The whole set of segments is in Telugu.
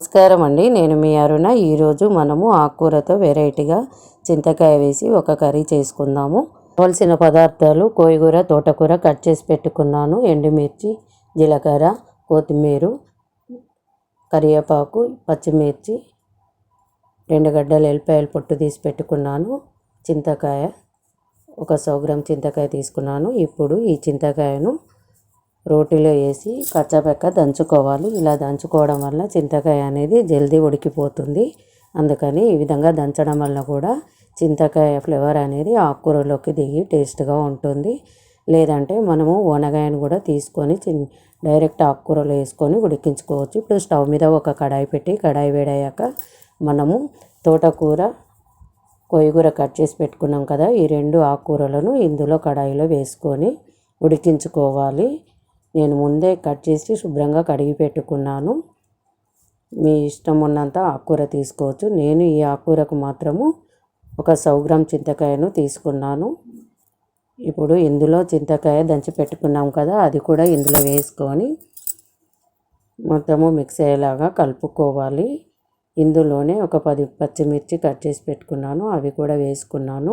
నమస్కారం అండి. నేను మీ అరుణ. ఈరోజు మనము ఆకుకూరతో వెరైటీగా చింతకాయ వేసి ఒక కర్రీ చేసుకుందాము. కావలసిన పదార్థాలు కోయగూర తోటకూర కట్ చేసి పెట్టుకున్నాను. ఎండుమిర్చి జీలకర్ర కొత్తిమీర కరివేపాకు పచ్చిమిర్చి రెండు గడ్డలు ఎల్లిపాయలు పొట్టు తీసి పెట్టుకున్నాను. చింతకాయ ఒక సౌ గ్రామ్ చింతకాయ తీసుకున్నాను. ఇప్పుడు ఈ చింతకాయను రోటిలో వేసి కచ్చాపెక్క దంచుకోవాలి. ఇలా దంచుకోవడం వల్ల చింతకాయ అనేది జల్దీ ఉడికిపోతుంది. అందుకని ఈ విధంగా దంచడం వల్ల కూడా చింతకాయ ఫ్లేవర్ అనేది ఆకుకూరలోకి దిగి టేస్ట్గా ఉంటుంది. లేదంటే మనము ఓనగాయను కూడా తీసుకొని చిన్ డైరెక్ట్ ఆకుకూరలో వేసుకొని ఉడికించుకోవచ్చు. ఇప్పుడు స్టవ్ మీద ఒక కడాయి పెట్టి కడాయి వేడయ్యాక మనము తోటకూర కొయ్యగూర కట్ చేసి పెట్టుకున్నాం కదా ఈ రెండు ఆకుకూరలను ఇందులో కడాయిలో వేసుకొని ఉడికించుకోవాలి. నేను ముందే కట్ చేసి శుభ్రంగా కడిగి పెట్టుకున్నాను. మీ ఇష్టం ఉన్నంత ఆకుకూర తీసుకోవచ్చు. నేను ఈ ఆకుకూరకు మాత్రము ఒక సౌగ్రామ్ చింతకాయను తీసుకున్నాను. ఇప్పుడు ఇందులో చింతకాయ దంచి పెట్టుకున్నాం కదా అది కూడా ఇందులో వేసుకొని మొత్తము మిక్స్ అయ్యేలాగా కలుపుకోవాలి. ఇందులోనే ఒక పది పచ్చిమిర్చి కట్ చేసి పెట్టుకున్నాను అవి కూడా వేసుకున్నాను.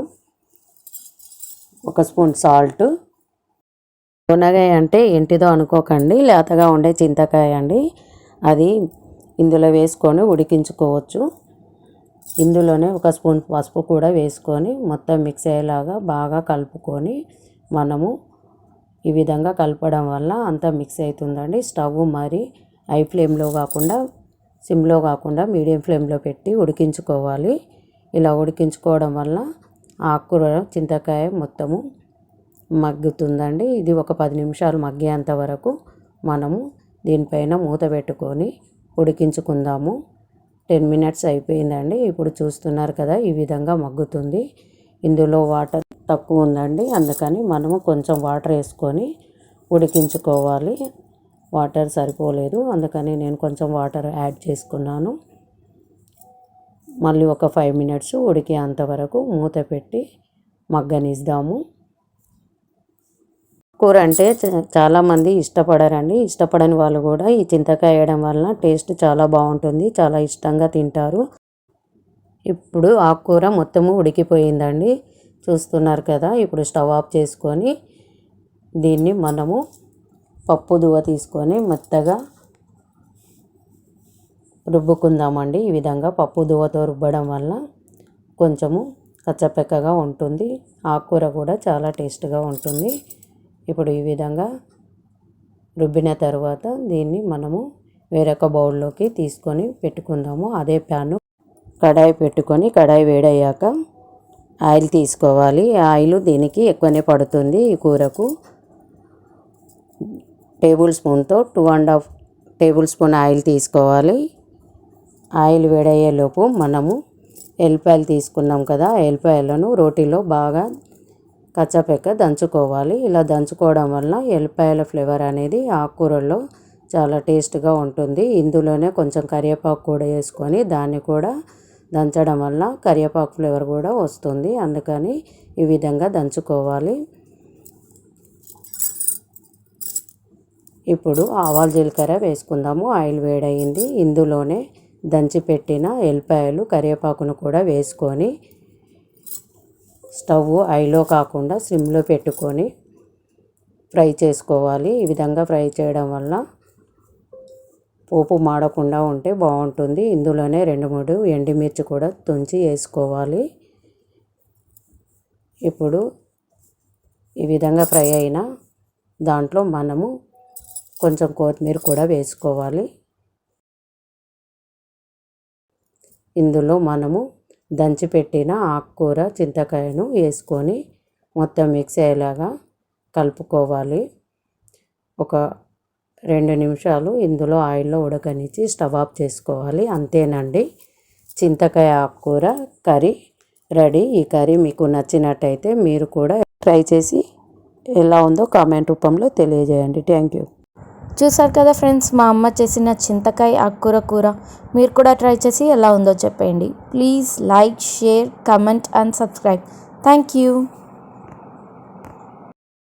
ఒక స్పూన్ సాల్ట్ దొనగాయ అంటే ఏంటిదో అనుకోకండి లేతగా ఉండే చింతకాయ అండి. అది ఇందులో వేసుకొని ఉడికించుకోవచ్చు. ఇందులోనే ఒక స్పూన్ పసుపు కూడా వేసుకొని మొత్తం మిక్స్ అయ్యేలాగా బాగా కలుపుకొని మనము ఈ విధంగా కలపడం వల్ల అంతా మిక్స్ అవుతుందండి. స్టవ్ మరి హై ఫ్లేమ్లో కాకుండా సిమ్లో కాకుండా మీడియం ఫ్లేమ్లో పెట్టి ఉడికించుకోవాలి. ఇలా ఉడికించుకోవడం వల్ల ఆకుకూర చింతకాయ మొత్తము మగ్గుతుందండి. ఇది ఒక పది నిమిషాలు మగ్గేంత వరకు మనము దీనిపైన మూత పెట్టుకొని ఉడికించుకుందాము. టెన్ మినిట్స్ అయిపోయిందండి. ఇప్పుడు చూస్తున్నారు కదా ఈ విధంగా మగ్గుతుంది. ఇందులో వాటర్ తక్కువ ఉందండి. అందుకని మనము కొంచెం వాటర్ వేసుకొని ఉడికించుకోవాలి. వాటర్ సరిపోలేదు. అందుకని నేను కొంచెం వాటర్ యాడ్ చేసుకున్నాను. మళ్ళీ ఒక ఫైవ్ మినిట్స్ ఉడికేంత వరకు మూత పెట్టి మగ్గనిద్దాము. కూర అంటే చాలామంది ఇష్టపడరండి. ఇష్టపడని వాళ్ళు కూడా ఈ చింతకాయ వేయడం వలన టేస్ట్ చాలా బాగుంటుంది. చాలా ఇష్టంగా తింటారు. ఇప్పుడు ఆకుకూర మొత్తము ఉడికిపోయిందండి. చూస్తున్నారు కదా ఇప్పుడు స్టవ్ ఆఫ్ చేసుకొని దీన్ని మనము పప్పు దువ్వ తీసుకొని మెత్తగా రుబ్బుకుందామండి. ఈ విధంగా పప్పు దువ్వతో రుబ్బడం వల్ల కొంచెము కచ్చపెక్కగా ఉంటుంది. ఆకుకూర కూడా చాలా టేస్ట్గా ఉంటుంది. ఇప్పుడు ఈ విధంగా రుబ్బిన తర్వాత దీన్ని మనము వేరొక బౌల్లోకి తీసుకొని పెట్టుకుందాము. అదే ప్యాను కడాయి పెట్టుకొని కడాయి వేడయ్యాక ఆయిల్ తీసుకోవాలి. ఆయిల్ దీనికి ఎక్కువనే పడుతుంది ఈ కూరకు. టేబుల్ స్పూన్తో two and half tablespoon oil తీసుకోవాలి. ఆయిల్ వేడయ్యేలోపు మనము ఎల్లిపాయలు తీసుకున్నాం కదా ఎల్లిపాయలను రోటీలో బాగా కచ్చపెక్క దంచుకోవాలి. ఇలా దంచుకోవడం వల్ల ఎల్లిపాయల ఫ్లేవర్ అనేది ఆకుకూరల్లో చాలా టేస్ట్గా ఉంటుంది. ఇందులోనే కొంచెం కరివేపాకు కూడా వేసుకొని దాన్ని కూడా దంచడం వల్ల కరివేపాకు ఫ్లేవర్ కూడా వస్తుంది. అందుకని ఈ విధంగా దంచుకోవాలి. ఇప్పుడు ఆవాల జీలకర్ర వేసుకుందాము. ఆయిల్ వేడయింది. ఇందులోనే దంచి పెట్టిన ఎల్లిపాయలు కరివేపాకును కూడా వేసుకొని స్టవ్ ఐలో కాకుండా సిమ్లో పెట్టుకొని ఫ్రై చేసుకోవాలి. ఈ విధంగా ఫ్రై చేయడం వల్ల పోపు మాడకుండా ఉంటే బాగుంటుంది. ఇందులోనే రెండు మూడు ఎండుమిర్చి కూడా తుంచి వేసుకోవాలి. ఇప్పుడు ఈ విధంగా ఫ్రై అయిన దాంట్లో మనము కొంచెం కొత్తిమీర కూడా వేసుకోవాలి. ఇందులో మనము దంచిపెట్టిన ఆకుకూర చింతకాయను వేసుకొని మొత్తం మిక్స్ అయ్యేలాగా కలుపుకోవాలి. ఒక రెండు నిమిషాలు ఇందులో ఆయిల్లో ఉడకనిచ్చి స్టవ్ ఆఫ్ చేసుకోవాలి. అంతేనండి. చింతకాయ ఆకుకూర కర్రీ రెడీ. ఈ కర్రీ మీకు నచ్చినట్టయితే మీరు కూడా ట్రై చేసి ఎలా ఉందో కామెంట్ రూపంలో తెలియజేయండి. Thank you. చూసారు కదా ఫ్రెండ్స్ మా అమ్మ చేసిన చింతకాయ ఆకుకూర కూర. మీరు కూడా ట్రై చేసి ఎలా ఉందో చెప్పండి. Please like share comment and subscribe. Thank you.